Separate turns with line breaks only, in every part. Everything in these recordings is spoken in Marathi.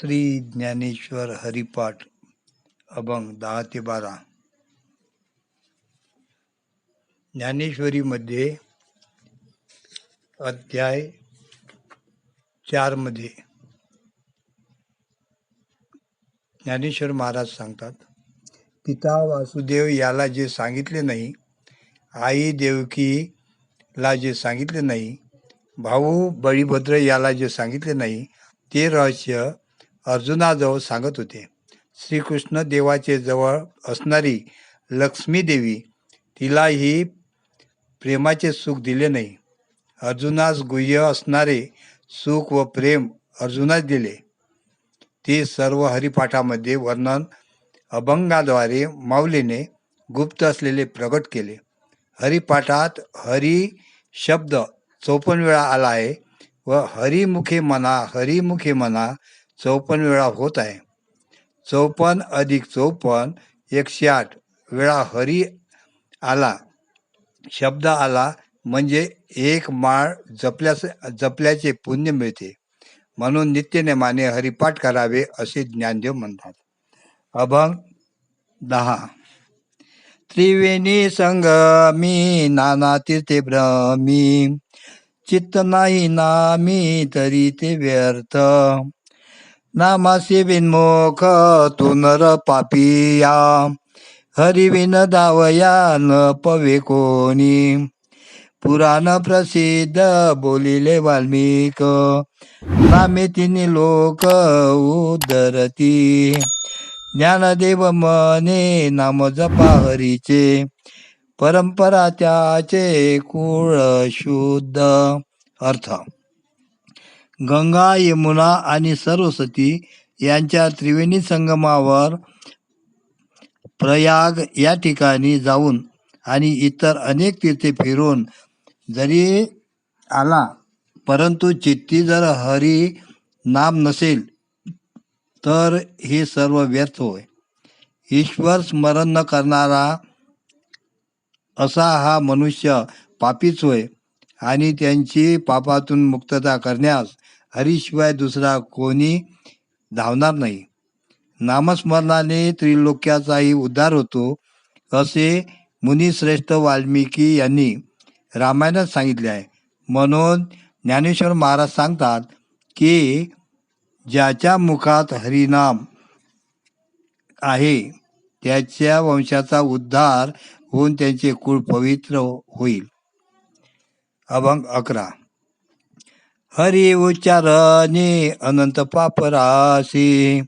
श्री ज्ञानेश्वर हरिपाठ अभंग दहा ते बारा. ज्ञानेश्वरीमध्ये अध्याय चारमध्ये. ज्ञानेश्वर महाराज सांगतात पिता वासुदेव याला जे सांगितले नाही आई देवकीला जे सांगितले नाही भाऊ बळीभद्र याला जे सांगितले नाही ते रहस्य अर्जुनाजवळ सांगत होते श्रीकृष्ण देवाचे जवळ असणारी लक्ष्मी देवी तिलाही प्रेमाचे सुख दिले नाही. अर्जुनास गुह्य असणारे सुख व प्रेम अर्जुनास दिले. ते सर्व हरिपाठामध्ये वर्णन अभंगाद्वारे माऊलीने गुप्त असलेले प्रकट केले. हरिपाठात हरी शब्द चौपन्न वेळा आला आहे व हरिमुखे म्हणा हरिमुखे म्हणा चौपन्न वेळा होत आहे. चौपन्न अधिक चौपन्न एकशे आठ वेळा हरी आला. शब्द आला म्हणजे एक माळ जपल्यास जपल्याचे पुण्य मिळते. म्हणून नित्यनेमाने हरिपाठ करावे असे ज्ञानदेव म्हणतात. अभंग दहा. त्रिवेणी संगमी नाना तीर्थे भ्रमी चित्त नाही नामी तरी ते व्यर्थ. नामासे विन्मुख तुनर नर पापिया हरिविन दावया न पवे कोणी पुराण प्रसिद्ध बोलिले वाल्मिक नामे तिने लोक उदरती ज्ञानदेव मने नाम जपा हरीचे परंपरा त्याचे कुळ शुद्ध अर्थ। गंगा यमुना आणि सरस्वती यांच्या त्रिवेणी संगमावर प्रयाग या ठिकाणी जाऊन आणि इतर अनेक तीर्थे फिरून जरी आला परंतु चित्ती जर हरी नाम नसेल तर हे सर्व व्यर्थ होय. ईश्वर स्मरण न करणारा असा हा मनुष्य पापीच होय आणि त्यांची पापातून मुक्तता करण्यास हरीशिवाय दुसरा कोणी धावणार नाही. नामस्मरणाने त्रिलोक्याचाही उद्धार होतो असे मुनिश्रेष्ठ वाल्मिकी यांनी रामायणात सांगितले आहे. म्हणून ज्ञानेश्वर महाराज सांगतात की ज्याच्या मुखात हरिनाम आहे त्याच्या वंशाचा उद्धार होऊन त्यांचे कुळ पवित्र होईल. अभंग अकरा. हरी उच्चारणे अनंत पापरासी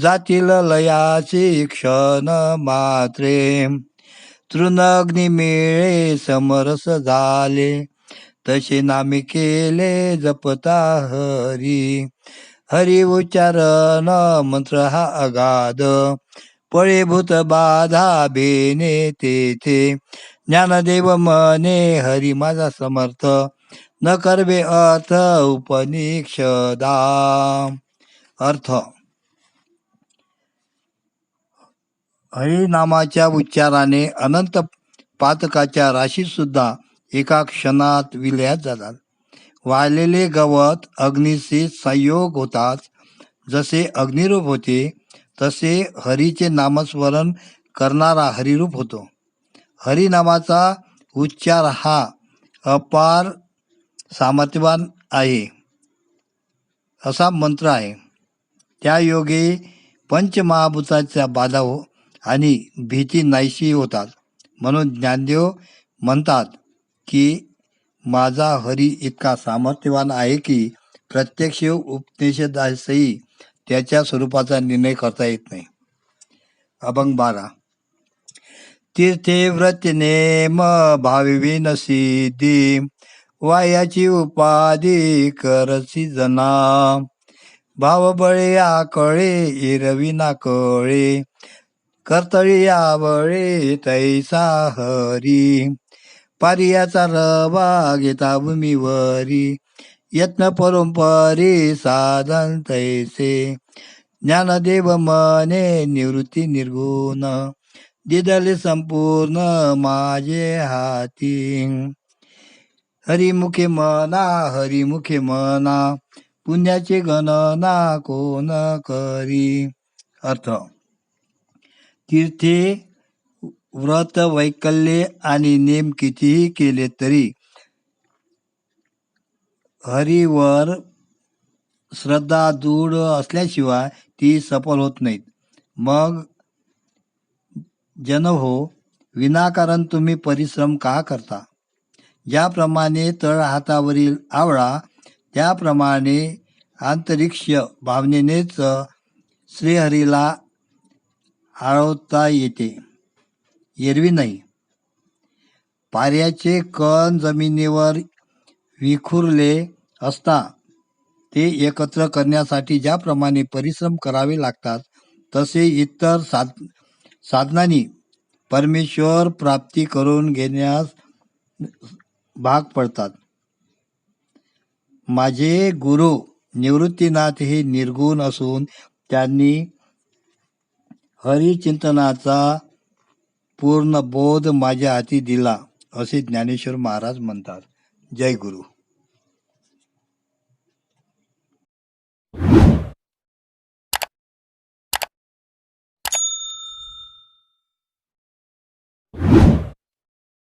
जातील लयासी क्षण मात्रे. तृणग्नी मिळे समरस झाले तसे नामी केले जपता हरी. हरी उच्चारण मंत्र हा अगाध पळेभूत बाधा बेने तेथे. ज्ञानदेव मने हरी माझा समर्थ न करवे अर्थ उपनिषदा अर्थ। हरिनामाच्या उच्चाराने अनंत पातकाच्या राशीत सुद्धा एका क्षणात विलयात जातात. वाळलेले गवत अग्नीशी संयोग होतात. जसे अग्निरूप होते तसे हरीचे नामस्मरण करणारा हरिरूप होतो. हरिनामाचा उच्चार हा अपार सामर्थ्यवान आहे. असा मंत्र आहे. त्या योगे पंचमहाभूताच्या बाधा हो आणि भीती नाहीशी होतात. म्हणून ज्ञानदेव म्हणतात की माझा हरी इतका सामर्थ्यवान आहे की प्रत्यक्ष उपनिषदासही त्याच्या स्वरूपाचा निर्णय करता येत नाही. अभंग बारा. तीर्थे व्रत नेम भाविन सिद्धी वायाची उपाधी करसी जना. भावबळे आकळे इरविना कळे कर्तळी आवळे तैसा हरी. पारियाचा रवा घेता भूमीवरी. यत्न परंपरी साधन तैसे. ज्ञानदेव मने निवृत्ती निर्गुण. दिदले संपूर्ण माझे हाती. हरिमुखे मना हरिमुखे मना पुण्याची गणना कोण करी? अर्थ तीर्थे व्रत वैकल्ये आणि नेम कितीही केले तरी हरिवर श्रद्धा दृढ असल्याशिवाय ती सफल होत नाहीत. मग जन हो विनाकारण तुम्ही परिश्रम का करता? ज्याप्रमाणे तळ हातावरील आवळा त्याप्रमाणे आंतरिक्ष भावनेनेच श्रीहरीला आळवता येते. एरवी नाही. पाऱ्याचे कण जमिनीवर विखुरले असता ते एकत्र करण्यासाठी ज्याप्रमाणे परिश्रम करावे लागतात तसे इतर साध साधनांनी परमेश्वर प्राप्ती करून घेण्यास भाग पडतात. माझे गुरु निवृत्तीनाथ हे निर्गुण असून त्यांनी हरिचिंतनाचा पूर्ण बोध माझ्या हाती दिला असे ज्ञानेश्वर महाराज म्हणतात. जय गुरु.